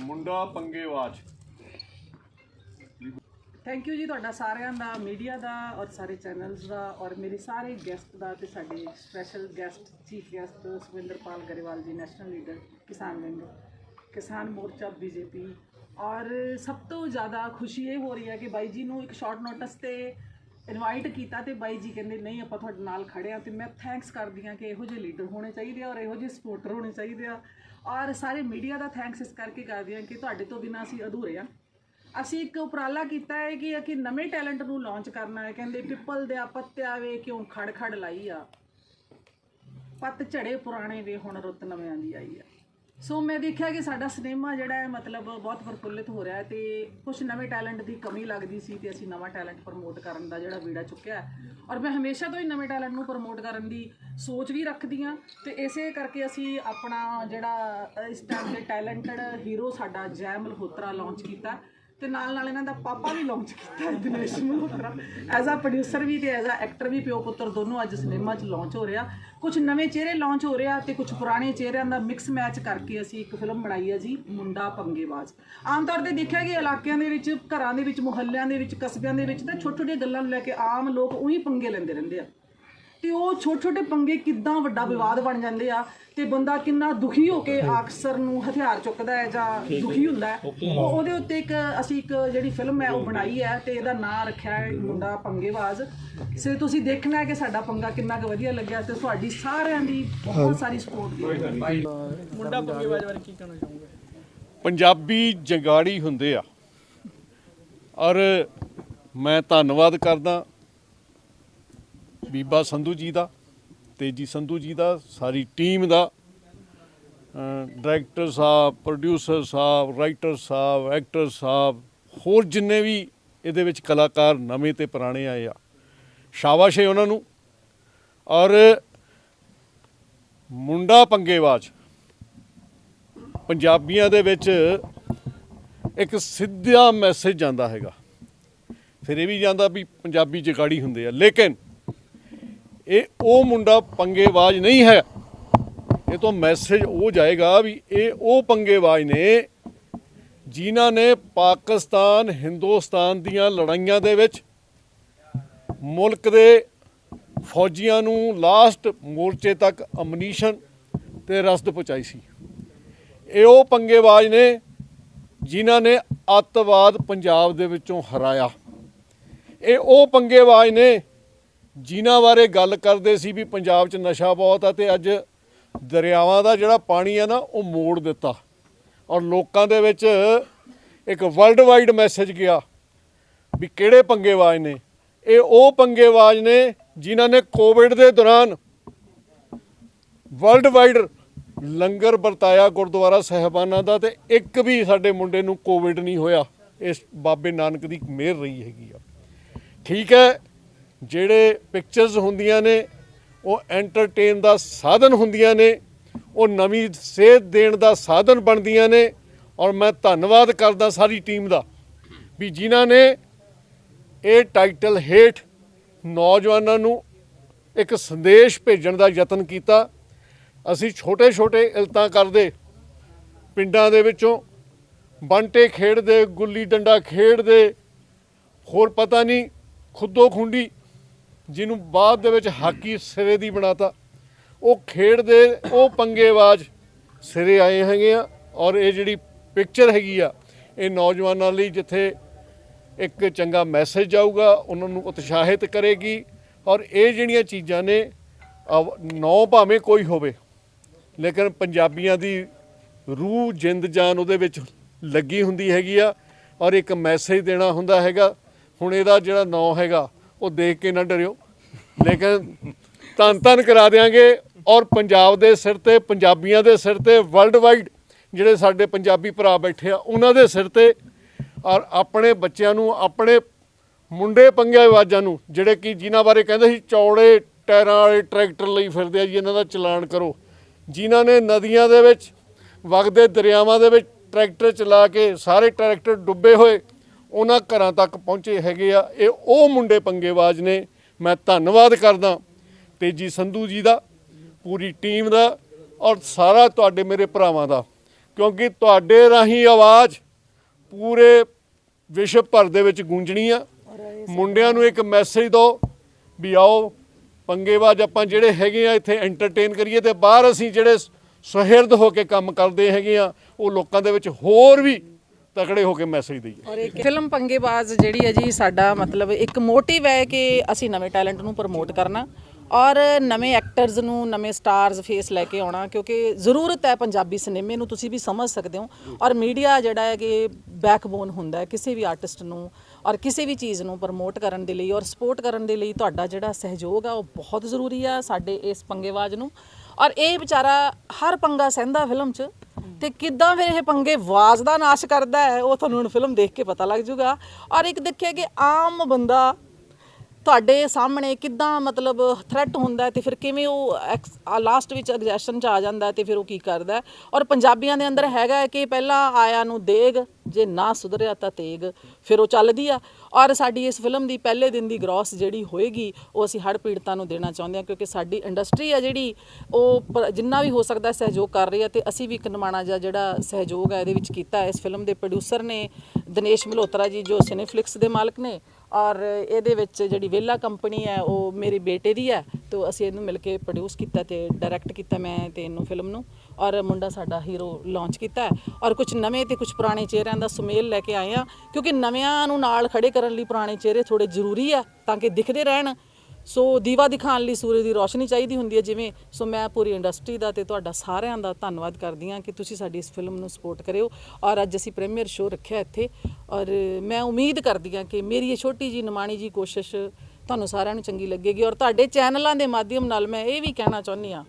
ਮੁੰਡਾ ਪੰਗੇਵਾਜ thank you ਜੀ ਤੁਹਾਡਾ ਸਾਰਿਆਂ ਦਾ ਮੀਡੀਆ ਦਾ ਔਰ ਸਾਰੇ ਚੈਨਲਸ ਦਾ ਔਰ ਮੇਰੇ ਸਾਰੇ ਗੈਸਟ ਦਾ ਤੇ ਸਾਡੇ special guest chief guest Suvinderpal Grewal ji national leader ਕਿਸਾਨ ਵਿੰਗ, ਕਿਸਾਨ ਮੋਰਚਾ ਬੀਜੇਪੀ। ਔਰ ਸਭ ਤੋਂ ਜ਼ਿਆਦਾ ਖੁਸ਼ੀ ਇਹ ਹੋ ਰਹੀ ਹੈ ਕਿ ਬਾਈ ਜੀ ਨੂੰ ਇੱਕ ਸ਼ਾਰਟ ਨੋਟਿਸ ਤੇ ਇਨਵਾਈਟ ਕੀਤਾ ਤੇ ਬਾਈ ਜੀ ਕਹਿੰਦੇ, ਨਹੀਂ, ਆਪਾਂ ਤੁਹਾਡੇ ਨਾਲ ਖੜੇ ਆ ਤੇ ਮੈਂ ਥੈਂਕਸ ਕਰਦੀ ਆ ਕਿ ਇਹੋ ਜਿਹੇ ਲੀਡਰ ਹੋਣੇ ਚਾਹੀਦੇ ਆ ਔਰ ਇਹੋ ਜਿਹੇ ਸਪੋਰਟਰ ਹੋਣੇ ਚਾਹੀਦੇ ਆ। ਔਰ ਸਾਰੇ ਮੀਡੀਆ ਦਾ ਥੈਂਕਸ ਇਸ ਕਰਕੇ ਕਰਦੀ ਹਾਂ ਕਿ ਤੁਹਾਡੇ ਤੋਂ ਬਿਨਾਂ ਅਸੀਂ ਅਧੂਰੇ ਆ ਅਸੀਂ ਇੱਕ ਉਪਰਾਲਾ ਕੀਤਾ ਹੈ ਕਿ ਕਿ ਨਵੇਂ ਟੈਲੈਂਟ ਨੂੰ ਲਾਂਚ ਕਰਨਾ ਹੈ। ਕਹਿੰਦੇ ਪਿੱਪਲ ਦੇ ਪੱਤਿਆ ਵੇ ਕਿਉਂ ਖੜ ਖੜ ਲਾਈ ਆ। ਪੱਤ ਝੜੇ ਪੁਰਾਣੇ ਵੇ ਹੁਣ ਰੁੱਤ ਨਵਿਆਂ ਦੀ ਆਈ ਆ। ਸੋ ਮੈਂ ਦੇਖਿਆ ਕਿ ਸਾਡਾ ਸਿਨੇਮਾ ਜਿਹੜਾ ਹੈ, ਮਤਲਬ ਬਹੁਤ ਪ੍ਰਫੁੱਲਿਤ ਹੋ ਰਿਹਾ ਹੈ ਤੇ ਕੁਝ ਨਵੇਂ ਟੈਲੈਂਟ ਦੀ ਕਮੀ ਲੱਗਦੀ ਸੀ ਤੇ ਅਸੀਂ ਨਵਾਂ ਟੈਲੈਂਟ ਪ੍ਰਮੋਟ ਕਰਨ ਦਾ ਜਿਹੜਾ ਵੀੜਾ ਚੁੱਕਿਆ ਔਰ ਮੈਂ ਹਮੇਸ਼ਾ ਤੋਂ ਹੀ ਨਵੇਂ ਟੈਲੈਂਟ ਨੂੰ ਪ੍ਰਮੋਟ ਕਰਨ ਦੀ ਸੋਚ ਵੀ ਰੱਖਦੀ ਹਾਂ ਤੇ ਇਸੇ ਕਰਕੇ ਅਸੀਂ ਆਪਣਾ ਜਿਹੜਾ ਇਸ ਟਾਈਮ ਦੇ ਟੈਲੈਂਟਡ ਹੀਰੋ ਸਾਡਾ ਜੈ ਮਲਹੋਤਰਾ ਲਾਂਚ ਕੀਤਾ ਤੇ ਨਾਲ ਨਾਲ ਇਹਨਾਂ ਦਾ ਪਾਪਾ ਵੀ ਲਾਂਚ ਕੀਤਾ Dinesh Malhotra as a producer ਵੀ ਤੇ ਐਜ਼ ਅ ਐਕਟਰ ਵੀ ਪਿਓ ਪੁੱਤਰ ਦੋਨੋਂ ਅੱਜ ਸਿਨੇਮਾ 'ਚ ਲਾਂਚ ਹੋ ਰਿਹਾ। ਕੁਝ ਨਵੇਂ ਚਿਹਰੇ ਲਾਂਚ ਹੋ ਰਿਹਾ ਤੇ ਕੁਝ ਪੁਰਾਣੇ ਚਿਹਰਿਆਂ ਦਾ ਮਿਕਸ ਮੈਚ ਕਰਕੇ ਅਸੀਂ ਇੱਕ ਫਿਲਮ ਬਣਾਈ ਹੈ ਜੀ, ਮੁੰਡਾ ਪੰਗੇਬਾਜ਼। ਆਮ ਤੌਰ ਤੇ ਦੇਖਿਆ ਕਿ ਇਲਾਕਿਆਂ ਦੇ ਵਿੱਚ, ਘਰਾਂ ਦੇ ਵਿੱਚ, ਮੁਹੱਲਿਆਂ ਦੇ ਵਿੱਚ, ਕਸਬਿਆਂ ਦੇ ਵਿੱਚ ਤਾਂ ਛੋਟੇ ਛੋਟੇ ਗੱਲਾਂ ਨੂੰ ਲੈ ਕੇ ਆਮ ਲੋਕ ਉਹੀ ਪੰਗੇ ਲੈਂਦੇ ਰਹਿੰਦੇ ਆ। ਤੇ ਉਹ ਛੋਟੇ ਛੋਟੇ ਪੰਗੇ ਕਿੱਦਾਂ ਵੱਡਾ ਵਿਵਾਦ ਬਣ ਜਾਂਦੇ ਆ? ਤੇ ਬੰਦਾ ਕਿੰਨਾ ਦੁਖੀ ਹੋ ਕੇ ਅਕਸਰ ਨੂੰ ਹਥਿਆਰ ਚੁੱਕਦਾ ਹੈ ਜਾਂ ਦੁਖੀ ਹੁੰਦਾ ਹੈ? ਉਹ ਉਹਦੇ ਉੱਤੇ ਇੱਕ ਅਸੀਂ ਇੱਕ ਜਿਹੜੀ ਫਿਲਮ ਹੈ ਉਹ ਬਣਾਈ ਹੈ ਤੇ ਇਹਦਾ ਨਾਂ ਰੱਖਿਆ ਹੈ ਮੁੰਡਾ ਪੰਗੇਬਾਜ਼। ਸੇ ਤੁਸੀਂ ਦੇਖਣਾ ਹੈ ਕਿ ਸਾਡਾ ਪੰਗਾ ਕਿੰਨਾ ਕੁ ਵਧੀਆ ਲੱਗਿਆ ਤੇ ਤੁਹਾਡੀ ਸਾਰਿਆਂ ਦੀ ਬਹੁਤ ਸਾਰੀ ਸਪੋਰਟ ਦੀ ਮੁੰਡਾ ਪੰਗੇਬਾਜ਼ ਬਾਰੇ ਕੀ ਕਹਿਣਾ ਚਾਹੋਗੇ? ਪੰਜਾਬੀ ਜੰਗਾੜੀ ਹੁੰਦੇ ਆ। ਔਰ ਮੈਂ ਧੰਨਵਾਦ ਕਰਦਾ ਬੀਬਾ ਸੰਧੂ ਜੀ ਦਾ ਤੇਜੀ ਸੰਧੂ ਜੀ ਦਾ, ਸਾਰੀ ਟੀਮ ਦਾ ਡਾਇਰੈਕਟਰ ਸਾਹਿਬ ਪ੍ਰੋਡਿਊਸਰ ਸਾਹਿਬ ਰਾਈਟਰ ਸਾਹਿਬ ਐਕਟਰ ਸਾਹਿਬ, ਹੋਰ ਜਿੰਨੇ ਵੀ ਇਹਦੇ ਵਿੱਚ ਕਲਾਕਾਰ ਨਵੇਂ ਤੇ ਪੁਰਾਣੇ ਆਏ ਆ, ਸ਼ਾਬਾਸ਼ ਹੈ ਉਹਨਾਂ ਨੂੰ। ਔਰ ਮੁੰਡਾ ਪੰਗੇਵਾਜ ਪੰਜਾਬੀਆਂ ਦੇ ਵਿੱਚ ਇੱਕ ਸਿੱਧਾ ਮੈਸੇਜ ਜਾਂਦਾ ਹੈਗਾ। ਫਿਰ ਇਹ ਵੀ ਜਾਂਦਾ ਵੀ ਪੰਜਾਬੀ ਜਗਾੜੀ ਹੁੰਦੇ ਆ। ਲੇਕਿਨ ਇਹ ਉਹ ਮੁੰਡਾ ਪੰਗੇਬਾਜ਼ ਨਹੀਂ ਹੈ। ਇਹ ਤੋਂ ਮੈਸੇਜ ਉਹ ਜਾਏਗਾ ਵੀ ਇਹ ਉਹ ਪੰਗੇਬਾਜ਼ ਨੇ ਜਿਨ੍ਹਾਂ ਨੇ ਪਾਕਿਸਤਾਨ, ਹਿੰਦੁਸਤਾਨ ਦੀਆਂ ਲੜਾਈਆਂ ਦੇ ਵਿੱਚ ਮੁਲਕ ਦੇ ਫੌਜੀਆਂ ਨੂੰ ਲਾਸਟ ਮੋਰਚੇ ਤੱਕ ਅਮਨੀਸ਼ਨ ਤੇ ਰਸਦ ਪਹੁੰਚਾਈ ਸੀ। ਇਹ ਉਹ ਪੰਗੇਬਾਜ਼ ਨੇ ਜਿਨ੍ਹਾਂ ਨੇ ਅੱਤਵਾਦ ਪੰਜਾਬ ਦੇ ਵਿੱਚੋਂ ਹਰਾਇਆ। ਇਹ ਉਹ ਪੰਗੇਬਾਜ਼ ਨੇ ਜਿਨ੍ਹਾਂ ਬਾਰੇ ਗੱਲ ਕਰਦੇ ਸੀ ਵੀ ਪੰਜਾਬ 'ਚ ਨਸ਼ਾ ਬਹੁਤ ਆ ਤੇ ਅੱਜ ਦਰਿਆਵਾਂ ਦਾ ਜਿਹੜਾ ਪਾਣੀ ਆ ਨਾ, ਉਹ ਮੋੜ ਦਿੱਤਾ। ਔਰ ਲੋਕਾਂ ਦੇ ਵਿੱਚ ਇੱਕ ਵਰਲਡ ਵਾਈਡ ਮੈਸੇਜ ਗਿਆ ਵੀ ਕਿਹੜੇ ਪੰਗੇਬਾਜ਼ ਨੇ? ਇਹ ਉਹ ਪੰਗੇਬਾਜ਼ ਨੇ ਜਿਨ੍ਹਾਂ ਨੇ ਕੋਵਿਡ ਦੇ ਦੌਰਾਨ ਵਰਲਡ ਵਾਈਡ ਲੰਗਰ ਵਰਤਾਇਆ ਗੁਰਦੁਆਰਾ ਸਾਹਿਬਾਨਾਂ ਦਾ ਤੇ ਇੱਕ ਵੀ ਸਾਡੇ ਮੁੰਡੇ ਨੂੰ ਕੋਵਿਡ ਨਹੀਂ ਹੋਇਆ। ਇਸ ਬਾਬੇ ਨਾਨਕ ਦੀ ਮਿਹਰ ਰਹੀ ਹੈਗੀ ਆ। ਠੀਕ ਹੈ ਜਿਹੜੇ ਪਿਕਚਰਸ ਹੁੰਦੀਆਂ ਨੇ, ਉਹ ਐਂਟਰਟੇਨ ਦਾ ਸਾਧਨ ਹੁੰਦੀਆਂ ਨੇ, ਉਹ ਨਵੀਂ ਸੇਧ ਦੇਣ ਦਾ ਸਾਧਨ ਬਣਦੀਆਂ ਨੇ, ਔਰ ਮੈਂ ਧੰਨਵਾਦ ਕਰਦਾ ਸਾਰੀ ਟੀਮ ਦਾ ਵੀ ਜਿਨ੍ਹਾਂ ਨੇ ਇਹ ਟਾਈਟਲ ਹੇਠ ਨੌਜਵਾਨਾਂ ਨੂੰ ਇੱਕ ਸੰਦੇਸ਼ ਭੇਜਣ ਦਾ ਯਤਨ ਕੀਤਾ। ਅਸੀਂ ਛੋਟੇ ਛੋਟੇ ਇਲਤਾਂ ਕਰਦੇ ਪਿੰਡਾਂ ਦੇ ਵਿੱਚੋਂ, ਬੰਟੇ ਖੇਡਦੇ, ਗੁੱਲੀ ਡੰਡਾ ਖੇਡਦੇ, ਹੋਰ ਪਤਾ ਨਹੀਂ ਖੁੱਦੋ ਖੁੰਡੀ ਜਿਹਨੂੰ ਬਾਅਦ ਦੇ ਵਿੱਚ ਹਾਕੀ ਸਿਰੇ ਦੀ ਬਣਾਤਾ। ਉਹ ਖੇਡ ਦੇ ਉਹ ਪੰਗੇਬਾਜ਼ ਸਿਰੇ ਆਏ ਹੈਗੇ ਆ ਔਰ ਇਹ ਜਿਹੜੀ ਪਿਕਚਰ ਹੈਗੀ ਆ, ਇਹ ਨੌਜਵਾਨਾਂ ਲਈ ਜਿੱਥੇ ਇੱਕ ਚੰਗਾ ਮੈਸੇਜ ਜਾਊਗਾ ਉਹਨਾਂ ਨੂੰ ਉਤਸ਼ਾਹਿਤ ਕਰੇਗੀ ਔਰ ਇਹ ਜਿਹੜੀਆਂ ਚੀਜ਼ਾਂ ਨੇ, ਅਵ- ਨੌ ਭਾਵੇਂ ਕੋਈ ਹੋਵੇ, ਲੇਕਿਨ ਪੰਜਾਬੀਆਂ ਦੀ ਰੂਹ ਜਿੰਦ ਜਾਨ ਉਹਦੇ ਵਿੱਚ ਲੱਗੀ ਹੁੰਦੀ ਹੈਗੀ ਆ ਔਰ ਇੱਕ ਮੈਸੇਜ ਦੇਣਾ ਹੁੰਦਾ ਹੈਗਾ। ਹੁਣ ਇਹਦਾ ਜਿਹੜਾ ਨਾਂ ਹੈਗਾ ਉਹ ਦੇਖ ਕੇ ਨਾ ਡਰਿਓ। ਲੇਕਿਨ ਧੰਨ ਧੰਨ ਕਰਾ ਦੇਾਂਗੇ ਔਰ ਪੰਜਾਬ ਦੇ ਸਿਰ ਤੇ, ਪੰਜਾਬੀਆਂ ਦੇ ਸਿਰ ਤੇ ਵਰਲਡ ਵਾਈਡ ਜਿਹੜੇ ਸਾਡੇ ਪੰਜਾਬੀ ਭਰਾ ਬੈਠੇ ਆ, ਉਹਨਾਂ ਦੇ ਸਿਰ ਤੇ ਔਰ ਆਪਣੇ ਬੱਚਿਆਂ ਨੂੰ, ਆਪਣੇ ਮੁੰਡੇ ਪੰਗੇਬਾਜ਼ਾਂ ਨੂੰ, ਜਿਹੜੇ ਕਿ ਜਿਨ੍ਹਾਂ ਬਾਰੇ ਕਹਿੰਦੇ ਸੀ, ਚੌੜੇ ਟਾਇਰਾਂ ਵਾਲੇ ਟਰੈਕਟਰ ਲਈ ਫਿਰਦੇ ਆ ਜੀ, ਇਹਨਾਂ ਦਾ ਚਲਾਨ ਕਰੋ। ਜਿਨ੍ਹਾਂ ਨੇ ਨਦੀਆਂ ਦੇ ਵਿੱਚ, ਵਗਦੇ ਦਰਿਆਵਾਂ ਦੇ ਵਿੱਚ ਟਰੈਕਟਰ ਚਲਾ ਕੇ ਸਾਰੇ ਟਰੈਕਟਰ ਡੁੱਬੇ ਹੋਏ ਉਹਨਾਂ ਘਰਾਂ ਤੱਕ ਪਹੁੰਚੇ ਹੈਗੇ ਆ। ਇਹ ਉਹ ਮੁੰਡੇ ਪੰਗੇਬਾਜ਼ ਨੇ। ਮੈਂ ਧੰਨਵਾਦ ਕਰਦਾ। ਤੇਜੀ ਸੰਧੂ ਜੀ ਦਾ, ਪੂਰੀ ਟੀਮ ਦਾ ਔਰ ਸਾਰਾ ਤੁਹਾਡੇ ਮੇਰੇ ਭਰਾਵਾਂ ਦਾ। ਕਿਉਂਕਿ ਤੁਹਾਡੇ ਰਾਹੀਂ ਆਵਾਜ਼ ਪੂਰੇ ਵਿਸ਼ਵ ਭਰ ਦੇ ਵਿੱਚ ਗੂੰਜਣੀ ਆ। ਮੁੰਡਿਆਂ ਨੂੰ ਇੱਕ ਮੈਸੇਜ ਦਿਓ ਵੀ ਆਓ, ਪੰਗੇਬਾਜ਼ ਆਪਾਂ ਜਿਹੜੇ ਹੈਗੇ ਆ ਇੱਥੇ ਐਂਟਰਟੇਨ ਕਰੀਏ ਤੇ ਬਾਹਰ ਅਸੀਂ ਜਿਹੜੇ ਸੁਹਿਰਦ ਹੋ ਕੇ ਕੰਮ ਕਰਦੇ ਹੈਗੇ ਆ, ਉਹ ਲੋਕਾਂ ਦੇ ਵਿੱਚ ਹੋਰ ਵੀ ਤਕੜੇ ਹੋ ਕੇ ਮੈਸੇਜ ਦਈਏ। ਔਰ ਇੱਕ ਫਿਲਮ ਪੰਗੇਬਾਜ਼ ਜਿਹੜੀ ਹੈ ਜੀ, ਸਾਡਾ ਮਤਲਬ ਇੱਕ ਮੋਟਿਵ ਹੈ ਕਿ ਅਸੀਂ ਨਵੇਂ ਟੈਲੈਂਟ ਨੂੰ ਪ੍ਰਮੋਟ ਕਰਨਾ ਔਰ ਨਵੇਂ ਐਕਟਰਸ ਨੂੰ, ਨਵੇਂ ਸਟਾਰਸ ਫੇਸ ਲੈ ਕੇ ਆਉਣਾ, ਕਿਉਂਕਿ ਜ਼ਰੂਰਤ ਹੈ ਪੰਜਾਬੀ ਸਿਨੇਮੇ ਨੂੰ, ਤੁਸੀਂ ਵੀ ਸਮਝ ਸਕਦੇ ਹੋ। ਔਰ ਮੀਡੀਆ ਜਿਹੜਾ ਹੈ ਕਿ ਬੈਕਬੋਨ ਹੁੰਦਾ ਹੈ ਕਿਸੇ ਵੀ ਆਰਟਿਸਟ ਨੂੰ ਔਰ ਕਿਸੇ ਵੀ ਚੀਜ਼ ਨੂੰ ਪ੍ਰਮੋਟ ਕਰਨ ਦੇ ਲਈ ਔਰ ਸਪੋਰਟ ਕਰਨ ਦੇ ਲਈ ਤੁਹਾਡਾ ਜਿਹੜਾ ਸਹਿਯੋਗ ਆ, ਉਹ ਬਹੁਤ ਜ਼ਰੂਰੀ ਆ ਸਾਡੇ ਇਸ ਪੰਗੇਬਾਜ਼ ਨੂੰ। ਔਰ ਇਹ ਵਿਚਾਰਾ ਹਰ ਪੰਗਾ ਸਹਿੰਦਾ ਫਿਲਮ 'ਚ ਤੇ ਕਿੱਦਾਂ ਫਿਰ ਇਹ ਪੰਗੇ ਆਵਾਜ਼ ਦਾ ਨਾਸ਼ ਕਰਦਾ ਹੈ, ਉਹ ਤੁਹਾਨੂੰ ਹੁਣ ਫਿਲਮ ਦੇਖ ਕੇ ਪਤਾ ਲੱਗ ਜਾਊਗਾ ਔਰ ਇੱਕ ਦੇਖਿਆ ਕਿ ਆਮ ਬੰਦਾ ਤੁਹਾਡੇ ਸਾਹਮਣੇ ਕਿੱਦਾਂ ਮਤਲਬ ਥ੍ਰੈਟ ਹੁੰਦਾ ਹੈ ਤੇ ਫਿਰ ਕਿਵੇਂ ਉਹ ਲਾਸਟ ਵਿੱਚ ਐਗਜੈਸ਼ਨ ਚ ਆ ਜਾਂਦਾ ਹੈ ਤੇ ਫਿਰ ਉਹ ਕੀ ਕਰਦਾ ਔਰ ਪੰਜਾਬੀਆਂ ਦੇ ਅੰਦਰ ਹੈਗਾ ਕਿ ਪਹਿਲਾਂ ਆਇਆ ਨੂੰ ਦੇਗ, ਜੇ ਨਾ ਸੁਧਰਿਆ ਤਾਂ ਤੇਗ, ਫਿਰ ਉਹ ਚੱਲਦੀ ਆ। ਔਰ ਸਾਡੀ ਇਸ ਫਿਲਮ ਦੀ ਪਹਿਲੇ ਦਿਨ ਦੀ ਗ੍ਰੋਸ ਜਿਹੜੀ ਹੋਏਗੀ, ਉਹ ਅਸੀਂ ਹੜ੍ਹ ਪੀੜਤਾਂ ਨੂੰ ਦੇਣਾ ਚਾਹੁੰਦੇ ਹਾਂ, ਕਿਉਂਕਿ ਸਾਡੀ ਇੰਡਸਟਰੀ ਆ ਜਿਹੜੀ, ਉਹ ਜਿੰਨਾ ਵੀ ਹੋ ਸਕਦਾ ਸਹਿਯੋਗ ਕਰ ਰਹੀ ਹੈ ਤੇ ਅਸੀਂ ਵੀ ਇੱਕ ਨਿਮਾਣਾ ਜਿਹਾ ਜਿਹੜਾ ਸਹਿਯੋਗ ਹੈ ਇਹਦੇ ਵਿੱਚ ਕੀਤਾ ਇਸ ਫਿਲਮ ਦੇ ਪ੍ਰੋਡਿਊਸਰ ਨੇ ਦਿਨੇਸ਼ ਮਲਹੋਤਰਾ ਜੀ, ਜੋ ਸਿਨੇਫਲਿਕਸ ਦੇ ਮਾਲਕ ਨੇ ਔਰ ਇਹਦੇ ਵਿੱਚ ਜਿਹੜੀ ਵੇਲਾ ਕੰਪਨੀ ਹੈ, ਉਹ ਮੇਰੇ ਬੇਟੇ ਦੀ ਹੈ, ਤੇ ਅਸੀਂ ਇਹਨੂੰ ਮਿਲ ਕੇ ਪ੍ਰੋਡਿਊਸ ਕੀਤਾ ਤੇ ਡਾਇਰੈਕਟ ਕੀਤਾ ਮੈਂ ਤੇ ਇਹਨੂੰ ਫਿਲਮ ਨੂੰ। ਔਰ ਮੁੰਡਾ ਸਾਡਾ ਹੀਰੋ ਲਾਂਚ ਕੀਤਾ ਹੈ। ਔਰ ਕੁਝ ਨਵੇਂ ਤੇ ਕੁਝ ਪੁਰਾਣੇ ਚਿਹਰਿਆਂ ਦਾ ਸੁਮੇਲ ਲੈ ਕੇ ਆਏ ਆ ਕਿਉਂਕਿ ਨਵਿਆਂ ਨੂੰ ਨਾਲ ਖੜੇ ਕਰਨ ਲਈ ਪੁਰਾਣੇ ਚਿਹਰੇ ਥੋੜੇ ਜ਼ਰੂਰੀ ਆ ਤਾਂ ਕਿ ਦਿਖਦੇ ਰਹਿਣ ਸੋ ਦੀਵਾ ਦਿਖਾਉਣ ਲਈ ਸੂਰਜ ਦੀ ਰੋਸ਼ਨੀ ਚਾਹੀਦੀ ਹੁੰਦੀ ਹੈ ਜਿਵੇਂ, ਸੋ ਮੈਂ ਪੂਰੀ ਇੰਡਸਟਰੀ ਦਾ ਤੇ ਤੁਹਾਡਾ ਸਾਰਿਆਂ ਦਾ ਧੰਨਵਾਦ ਕਰਦੀ ਹਾਂ ਕਿ ਤੁਸੀਂ ਸਾਡੀ ਇਸ ਫਿਲਮ ਨੂੰ ਸਪੋਰਟ ਕਰਿਓ ਔਰ ਅੱਜ ਅਸੀਂ ਪ੍ਰੀਮੀਅਰ ਸ਼ੋਅ ਰੱਖਿਆ ਇੱਥੇ ਔਰ ਮੈਂ ਉਮੀਦ ਕਰਦੀ ਹਾਂ ਕਿ ਮੇਰੀ ਇਹ ਛੋਟੀ ਜੀ ਨਿਮਾਣੀ ਜੀ ਕੋਸ਼ਿਸ਼ ਤੁਹਾਨੂੰ ਸਾਰਿਆਂ ਨੂੰ ਚੰਗੀ ਲੱਗੇਗੀ ਔਰ ਤੁਹਾਡੇ ਚੈਨਲਾਂ ਦੇ ਮਾਧਿਅਮ ਨਾਲ ਮੈਂ ਇਹ ਵੀ ਕਹਿਣਾ ਚਾਹੁੰਦੀ ਹਾਂ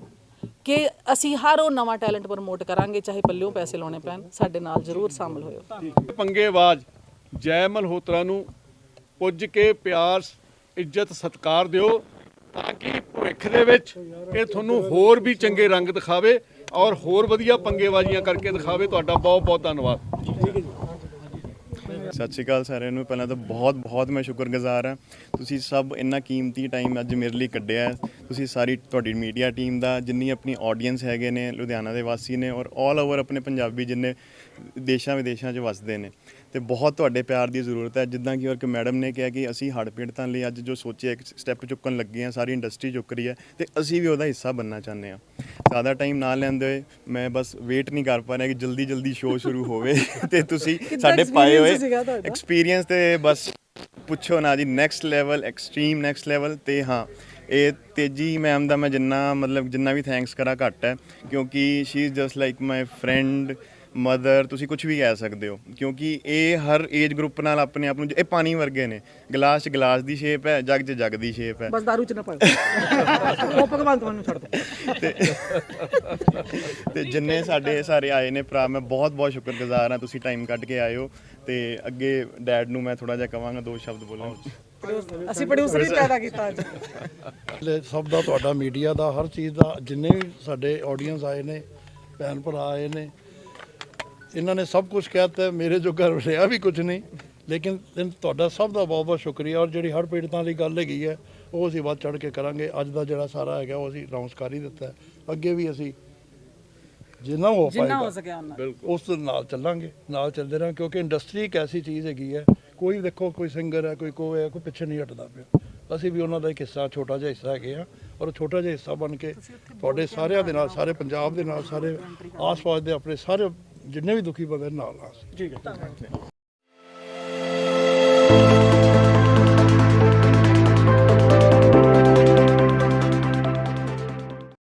ਕਿ ਅਸੀਂ ਹਰ ਉਹ ਨਵਾਂ ਟੈਲੈਂਟ ਪ੍ਰਮੋਟ ਕਰਾਂਗੇ, ਚਾਹੇ ਪੱਲਿਓਂ ਪੈਸੇ ਲਾਉਣੇ ਪੈਣ, ਸਾਡੇ ਨਾਲ ਜ਼ਰੂਰ ਸ਼ਾਮਲ ਹੋਇਓ। ਪੰਗੇ ਆਵਾਜ਼ ਜੈ ਮਲਹੋਤਰਾ ਨੂੰ ਪੁੱਜ ਕੇ ਪਿਆਰ ਇੱਜ਼ਤ, ਸਤਿਕਾਰ ਦਿਓ ਤਾਂ ਕਿ ਭਵਿੱਖ ਦੇ ਵਿੱਚ ਇਹ ਤੁਹਾਨੂੰ ਹੋਰ ਵੀ ਚੰਗੇ ਰੰਗ ਦਿਖਾਵੇ ਔਰ ਹੋਰ ਵਧੀਆ ਪੰਗੇਬਾਜ਼ੀਆਂ ਕਰਕੇ ਦਿਖਾਵੇ। ਤੁਹਾਡਾ ਬਹੁਤ ਬਹੁਤ ਧੰਨਵਾਦ। ਸਤਿ ਸ਼੍ਰੀ ਅਕਾਲ ਸਾਰਿਆਂ ਨੂੰ। ਪਹਿਲਾਂ ਤਾਂ ਬਹੁਤ ਬਹੁਤ ਮੈਂ ਸ਼ੁਕਰਗੁਜ਼ਾਰ ਹਾਂ। ਤੁਸੀਂ ਸਭ ਇੰਨਾ ਕੀਮਤੀ ਟਾਈਮ ਅੱਜ ਮੇਰੇ ਲਈ ਕੱਢਿਆ ਤੁਸੀਂ ਸਾਰੀ ਤੁਹਾਡੀ ਮੀਡੀਆ ਟੀਮ ਦਾ ਜਿੰਨੀ ਆਪਣੀ ਆਡੀਅנס ਹੈਗੇ ਨੇ ਲੁਧਿਆਣਾ ਦੇ ਵਾਸੀ ਨੇ ਔਰ 올 ਓਵਰ ਆਪਣੇ ਪੰਜਾਬੀ ਜਿੰਨੇ ਦੇਸ਼ਾਂ ਵਿਦੇਸ਼ਾਂ 'ਚ ਵੱਸਦੇ ਨੇ। ਤੇ ਬਹੁਤ ਤੁਹਾਡੇ ਪਿਆਰ ਦੀ ਜ਼ਰੂਰਤ ਹੈ। ਜਿੱਦਾਂ ਕਿ ਔਰ ਕਿ ਮੈਡਮ ਨੇ ਕਿਹਾ ਕਿ ਅਸੀਂ ਹੜ੍ਹ ਪੀੜਤਾਂ ਲਈ ਅੱਜ ਜੋ ਸੋਚਿਆ ਇੱਕ ਸਟੈਪ ਚੁੱਕਣ ਲੱਗੇ ਆ ਸਾਰੀ ਇੰਡਸਟਰੀ ਚੁੱਕ ਰਹੀ ਹੈ ਤੇ ਅਸੀਂ ਵੀ ਉਹਦਾ ਹਿੱਸਾ ਬਣਨਾ ਚਾਹੁੰਦੇ ਆ ਜ਼ਿਆਦਾ ਟਾਈਮ ਨਾ ਲੈਂਦੇ ਹੋਏ ਮੈਂ ਬਸ ਵੇਟ ਨਹੀਂ ਕਰ ਪਾ ਰਿਹਾ ਕਿ ਜਲਦੀ ਜਲਦੀ ਸ਼ੋਅ ਸ਼ੁਰੂ ਹੋਵੇ। ਤੇ ਤੁਸੀਂ ਸਾਡੇ ਪਾਏ ਹੋਏ ਐਕਸਪੀਰੀਅੰਸ ਤੇ ਬਸ ਪੁੱਛੋ ਨਾ ਜੀ next level extreme next level ਤੇ ਹਾਂ। ਇਹ ਤੇਜੀ ਮੈਮ ਦਾ ਮੈਂ ਜਿੰਨਾ ਮਤਲਬ ਜਿੰਨਾ ਵੀ ਥੈਂਕਸ ਕਰਾਂ ਘੱਟ ਹੈ ਕਿਉਂਕਿ she is just like my friend mother ਤੁਸੀਂ ਕੁਝ ਵੀ ਕਹਿ ਸਕਦੇ ਹੋ। ਕਿਉਂਕਿ ਇਹ ਹਰ ਏਜ ਗਰੁੱਪ ਨਾਲ ਆਪਣੇ ਆਪ ਨੂੰ ਇਹ ਪਾਣੀ ਵਰਗੇ ਨੇ। ਗਲਾਸ 'ਚ ਗਲਾਸ ਦੀ ਸ਼ੇਪ ਹੈ ਜੱਗ 'ਚ ਜੱਗ ਦੀ ਸ਼ੇਪ ਹੈ। ਬਸ ਦਾਰੂ ਚ ਨਾ ਪੜ ਉਹ ਭਗਵਾਨ ਤੁਹਾਨੂੰ ਛੱਡ ਦੇ। ਤੇ ਜਿੰਨੇ ਸਾਡੇ ਸਾਰੇ ਆਏ ਨੇ ਭਰਾ ਮੈਂ ਬਹੁਤ ਬਹੁਤ ਸ਼ੁਕਰਗੁਜ਼ਾਰ ਹਾਂ ਤੁਸੀਂ ਟਾਈਮ ਕੱਢ ਕੇ ਆਏ ਹੋ। ਤੇ ਅੱਗੇ ਡੈਡ ਨੂੰ ਮੈਂ ਥੋੜਾ ਜਿਹਾ ਕਵਾਂਗਾ ਦੋ ਸ਼ਬਦ ਬੋਲਣ। ਅਸੀਂ ਪ੍ਰੋਡਿਊਸਰ ਹੀ ਪੈਦਾ ਕੀਤਾ ਅੱਜ। ਸਭ ਦਾ ਤੁਹਾਡਾ ਮੀਡੀਆ ਦਾ ਹਰ ਚੀਜ਼ ਦਾ ਜਿੰਨੇ ਵੀ ਸਾਡੇ ਆਡੀਅנס ਆਏ ਨੇ ਭੈਣ ਭਰਾ ਆਏ ਨੇ ਇਹਨਾਂ ਨੇ ਸਭ ਕੁਝ ਕਹਿਤਾ ਮੇਰੇ ਜੋ ਘਰ ਰਿਹਾ ਵੀ ਕੁਝ ਨਹੀਂ। ਲੇਕਿਨ ਤੁਹਾਡਾ ਸਭ ਦਾ ਬਹੁਤ ਬਹੁਤ ਸ਼ੁਕਰੀਆ ਔਰ ਜਿਹੜੀ ਹਰ ਪੀੜਤਾਂ ਦੀ ਗੱਲ ਹੈਗੀ ਹੈ ਉਹ ਅਸੀਂ ਵੱਧ ਚੜ ਕੇ ਕਰਾਂਗੇ। ਅੱਜ ਦਾ ਜਿਹੜਾ ਸਾਰਾ ਹੈਗਾ ਉਹ ਅਸੀਂ ਅਨਾਉਂਸ ਕਰ ਹੀ ਦਿੱਤਾ। ਅੱਗੇ ਵੀ ਅਸੀਂ ਜਿੰਨਾ ਹੋ ਜਿੰਨਾ ਹੋ ਸਕਿਆ ਉਹਨਾਂ ਉਸ ਦੇ ਨਾਲ ਚੱਲਾਂਗੇ ਨਾਲ ਚੱਲਦੇ ਰਹਾਂਗੇ ਕਿਉਂਕਿ ਇੰਡਸਟਰੀ ਇੱਕ ਐਸੀ ਚੀਜ਼ ਹੈਗੀ ਹੈ ਕੋਈ ਦੇਖੋ ਕੋਈ ਸਿੰਗਰ ਹੈ ਕੋਈ ਕੋਈ ਹੈ ਕੋਈ ਪਿੱਛੇ ਨਹੀਂ ਹਟਦਾ ਪਿਆ। ਅਸੀਂ ਵੀ ਉਹਨਾਂ ਦਾ ਇੱਕ ਹਿੱਸਾ ਛੋਟਾ ਜਿਹਾ ਹਿੱਸਾ ਹੈਗੇ ਆ ਔਰ ਉਹ ਛੋਟਾ ਜਿਹਾ ਹਿੱਸਾ ਬਣ ਕੇ ਤੁਹਾਡੇ ਸਾਰਿਆਂ ਦੇ ਨਾਲ ਸਾਰੇ ਪੰਜਾਬ ਦੇ ਨਾਲ ਸਾਰੇ ਆਸ-ਪਾਸ ਦੇ ਆਪਣੇ ਸਾਰੇ ਜਿੰਨੇ ਵੀ ਦੁਖੀ ਬੰਦੇ ਨਾਲ ਆ ਠੀਕ ਹੈ